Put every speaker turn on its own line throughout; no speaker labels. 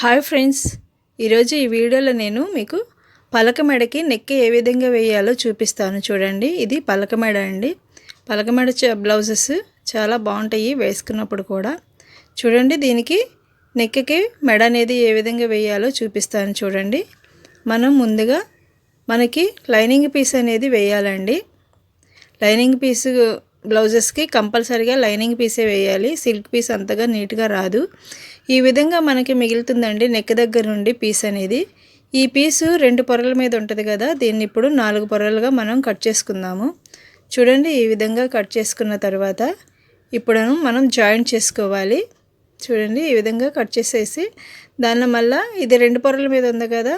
Hi friends. ఈరోజు ఈ వీడియోలో నేను మీకు పలక మెడకి నెక్ ఏ విధంగా వేయాలో చూపిస్తాను చూడండి. ఇది పలక మెడ అండి. పలక మెడ బ్లౌజెస్ చాలా బాగుంటాయి వేసుకున్నప్పుడు కూడా. చూడండి దీనికి నెక్కి మెడ అనేది ఏ విధంగా వేయాలో చూపిస్తాను చూడండి. మనం ముందుగా మనకి లైనింగ్ పీస్ అనేది వేయాలండి. లైనింగ్ పీస్ బ్లౌజెస్కి కంపల్సరిగా లైనింగ్ పీసే వేయాలి. సిల్క్ పీస్ అంతగా నీట్గా రాదు. ఈ విధంగా మనకి మిగులుతుందండి నెక్ దగ్గర నుండి పీస్ అనేది. ఈ పీసు రెండు పొరల మీద ఉంటుంది కదా దీన్ని ఇప్పుడు నాలుగు పొరలుగా మనం కట్ చేసుకుందాము. చూడండి ఈ విధంగా కట్ చేసుకున్న తర్వాత ఇప్పుడు మనం జాయింట్ చేసుకోవాలి. చూడండి ఈ విధంగా కట్ చేసేసి దాని మళ్ళీ ఇది రెండు పొరల మీద ఉంది కదా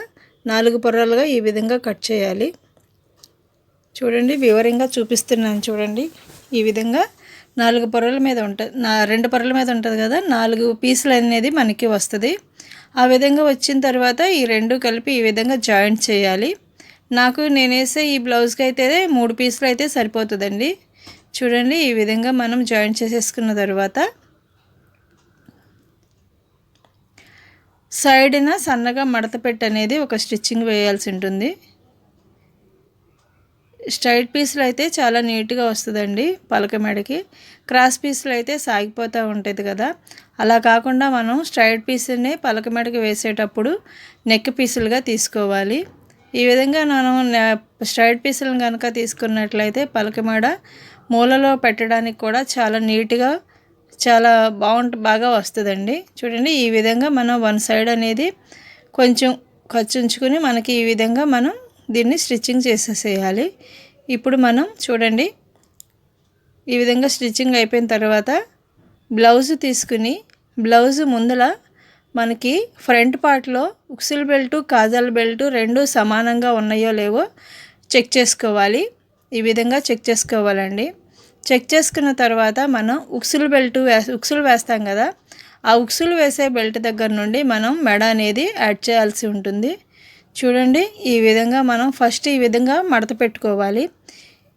నాలుగు పొరలుగా ఈ విధంగా కట్ చేయాలి. చూడండి వివరంగా చూపిస్తున్నాను చూడండి. ఈ విధంగా నాలుగు పొరల మీద ఉంటుంది నా రెండు పొరల మీద ఉంటుంది కదా నాలుగు పీసులు అనేది మనకి వస్తుంది. ఆ విధంగా వచ్చిన తర్వాత ఈ రెండు కలిపి ఈ విధంగా జాయింట్ చేయాలి. నాకు నేనేసే ఈ బ్లౌజ్కి అయితే మూడు పీసులు అయితే సరిపోతుందండి. చూడండి ఈ విధంగా మనం జాయింట్ చేసేసుకున్న తర్వాత సైడ్న సన్నగా మడత పెట్టి అనేది ఒక స్టిచ్చింగ్ వేయాల్సి ఉంటుంది. స్ట్రైట్ పీస్లు అయితే చాలా నీట్గా వస్తుందండి పలక మెడకి. క్రాస్ పీస్లు అయితే సాగిపోతూ ఉంటుంది కదా. అలా కాకుండా మనం స్ట్రైట్ పీస్ని పలక మెడకి వేసేటప్పుడు నెక్ పీసులుగా తీసుకోవాలి. ఈ విధంగా మనం స్ట్రైట్ పీసులను కనుక తీసుకున్నట్లయితే పలక మెడ మూలలో పెట్టడానికి కూడా చాలా నీట్గా చాలా బాగుంట బాగా వస్తుందండి. చూడండి ఈ విధంగా మనం వన్ సైడ్ అనేది కొంచెం ఖర్చు ఉంచుకుని మనకి ఈ విధంగా మనం దీన్ని స్టిచ్చింగ్ చేసేసేయాలి. ఇప్పుడు మనం చూడండి ఈ విధంగా స్టిచ్చింగ్ అయిపోయిన తర్వాత బ్లౌజ్ తీసుకుని బ్లౌజ్ ముందల మనకి ఫ్రంట్ పార్ట్లో ఉక్సిల్ బెల్టు కాజల్ బెల్టు రెండు సమానంగా ఉన్నాయో లేవో చెక్ చేసుకోవాలి. ఈ విధంగా చెక్ చేసుకోవాలండి. చెక్ చేసుకున్న తర్వాత మనం ఉక్సులు బెల్ట్ వే ఉక్సులు వేస్తాం కదా ఆ ఉక్సులు వేసే బెల్ట్ దగ్గర నుండి మనం మెడ అనేది యాడ్ చేయాల్సి ఉంటుంది. చూడండి ఈ విధంగా మనం ఫస్ట్ ఈ విధంగా మడత పెట్టుకోవాలి.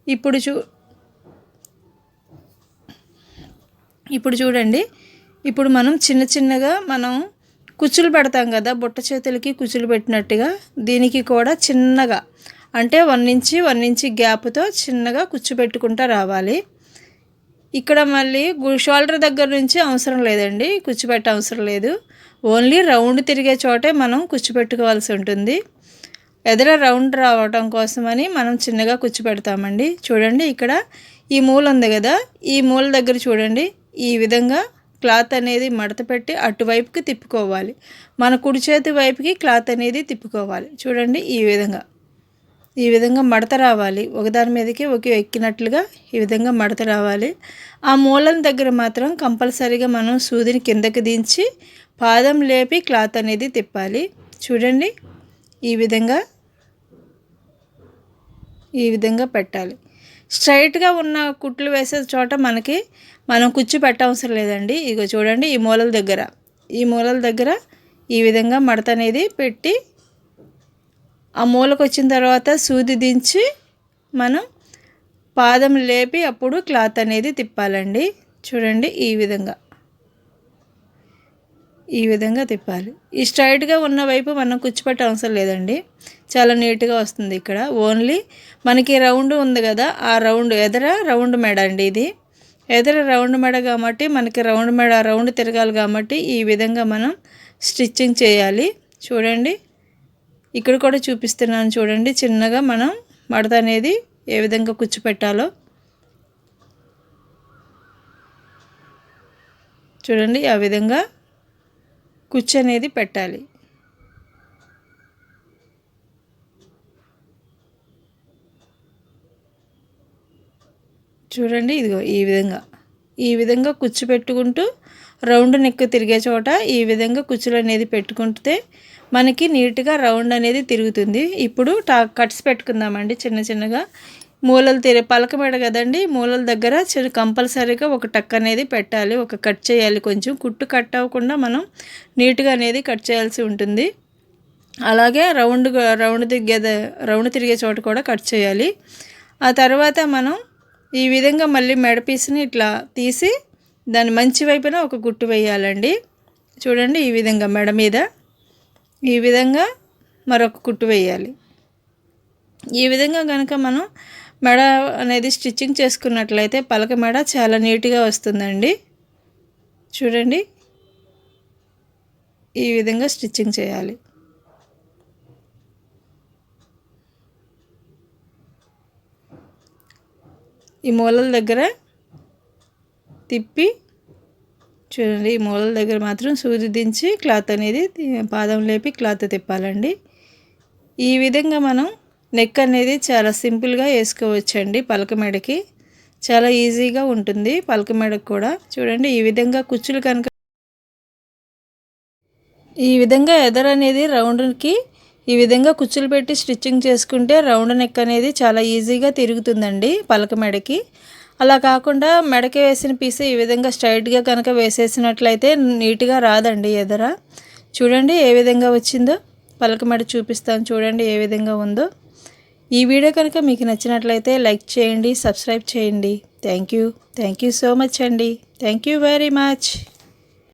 ఇప్పుడు చూ ఇప్పుడు చూడండి ఇప్పుడు మనం చిన్న చిన్నగా మనం కుచ్చులు పెడతాం కదా బుట్ట చేతులకి కుచ్చులు పెట్టినట్టుగా దీనికి కూడా చిన్నగా అంటే వన్ ఇంచి వన్ ఇంచి గ్యాప్తో చిన్నగా కుచ్చు పెట్టుకుంటూ రావాలి. ఇక్కడ మళ్ళీ షోల్డర్ దగ్గర నుంచి అవసరం లేదండి కుచ్చు పెట్ట అవసరం లేదు. ఓన్లీ రౌండ్ తిరిగే చోటే మనం కుచ్చిపెట్టుకోవాల్సి ఉంటుంది. ఎదుర రౌండ్ రావటం కోసమని మనం చిన్నగా కుచ్చిపెడతామండి చూడండి ఇక్కడ ఈ మూల ఉంది కదా ఈ మూల దగ్గర చూడండి. ఈ విధంగా క్లాత్ అనేది మడత పెట్టి అటువైపుకి తిప్పుకోవాలి. మన కుడి చేతి వైపుకి క్లాత్ అనేది తిప్పుకోవాలి. చూడండి ఈ విధంగా. ఈ విధంగా మడత రావాలి. ఒకదాని మీదకి ఒక ఎక్కినట్లుగా ఈ విధంగా మడత రావాలి. ఆ మూలం దగ్గర మాత్రం కంపల్సరీగా మనం సూదిని కిందకి దించి పాదం లేపి క్లాత్ అనేది తిప్పాలి. చూడండి ఈ విధంగా ఈ విధంగా పెట్టాలి. స్ట్రైట్గా ఉన్న కుట్లు వేసే చోట మనకి మనం కుచ్చు పెట్టవసరం లేదండి. ఇగో చూడండి ఈ మూలల దగ్గర. ఈ మూలల దగ్గర ఈ విధంగా మడత అనేది పెట్టి ఆ మూలకు వచ్చిన తర్వాత సూది దించి మనం పాదం లేపి అప్పుడు క్లాత్ అనేది తిప్పాలండి. చూడండి ఈ విధంగా. ఈ విధంగా తిప్పాలి. ఈ స్ట్రైట్గా ఉన్న వైపు మనం కుచ్చిపెట్టే అవసరం లేదండి. చాలా నీట్గా వస్తుంది ఇక్కడ. ఓన్లీ మనకి రౌండ్ ఉంది కదా ఆ రౌండ్ ఎదర రౌండ్ మెడ అండి ఇది. ఎదర రౌండ్ మెడ కాబట్టి మనకి రౌండ్ మెడ రౌండ్ తిరగాలి కాబట్టి ఈ విధంగా మనం స్టిచ్చింగ్ చేయాలి. చూడండి. ఇక్కడ కూడా చూపిస్తున్నాను చూడండి. చిన్నగా మనం మడత అనేది ఏ విధంగా కుచ్చిపెట్టాలో చూడండి ఆ విధంగా కుచ్చు అనేది పెట్టాలి. చూడండి ఇదిగో ఈ విధంగా. ఈ విధంగా కుచ్చు పెట్టుకుంటూ రౌండ్ నెక్ తిరిగే చోట ఈ విధంగా కుచ్చులు అనేది పెట్టుకుంటే మనకి నీట్గా రౌండ్ అనేది తిరుగుతుంది. ఇప్పుడు టా కట్స్ పెట్టుకుందామండి చిన్న చిన్నగా. మూలలు తీరే పలక మెడ కదండి. మూలల దగ్గర చిన్న కంపల్సరీగా ఒక టక్ అనేది పెట్టాలి. ఒక కట్ చేయాలి కొంచెం. కుట్టు కట్ అవ్వకుండా మనం నీట్గా అనేది కట్ చేయాల్సి ఉంటుంది. అలాగే రౌండ్ రౌండ్ తిరిగే రౌండ్ తిరిగే చోట కూడా కట్ చేయాలి. ఆ తర్వాత మనం ఈ విధంగా మళ్ళీ మెడ పీస్ని ఇట్లా తీసి దాని మంచి వైపున ఒక గుట్టు వేయాలండి. చూడండి ఈ విధంగా మెడ మీద ఈ విధంగా మరొక కుట్టు వేయాలి. ఈ విధంగా కనుక మనం మెడ అనేది స్టిచ్చింగ్ చేసుకున్నట్లయితే పలక మెడ చాలా నీట్గా వస్తుందండి. చూడండి. ఈ విధంగా స్టిచ్చింగ్ చేయాలి. ఈ మూలల దగ్గర తిప్పి చూడండి ఈ మూలల దగ్గర మాత్రం సూది దించి క్లాత్ అనేది పాదం లేపి క్లాత్ తిప్పాలండి. ఈ విధంగా మనం నెక్ అనేది చాలా సింపుల్గా వేసుకోవచ్చండి పలక మెడకి. చాలా ఈజీగా ఉంటుంది పలక మెడకు కూడా. చూడండి ఈ విధంగా కుచ్చులు కనుక ఈ విధంగా ఎదర్ అనేది రౌండ్కి ఈ విధంగా కుచ్చులు పెట్టి స్టిచ్చింగ్ చేసుకుంటే రౌండ్ నెక్ అనేది చాలా ఈజీగా తిరుగుతుందండి పలక మెడకి. అలా కాకుండా మెడకి వేసిన పీస్ ఈ విధంగా స్ట్రైట్గా కనుక వేసేసినట్లయితే నీట్గా రాదండి ఎదర. చూడండి ఏ విధంగా వచ్చిందో. పలక మెడ చూపిస్తాను చూడండి ఏ విధంగా ఉందో. ఈ వీడియో కనుక మీకు నచ్చినట్లయితే లైక్ చేయండి సబ్స్క్రైబ్ చేయండి. Thank you thank you so much అండి. Thank you very much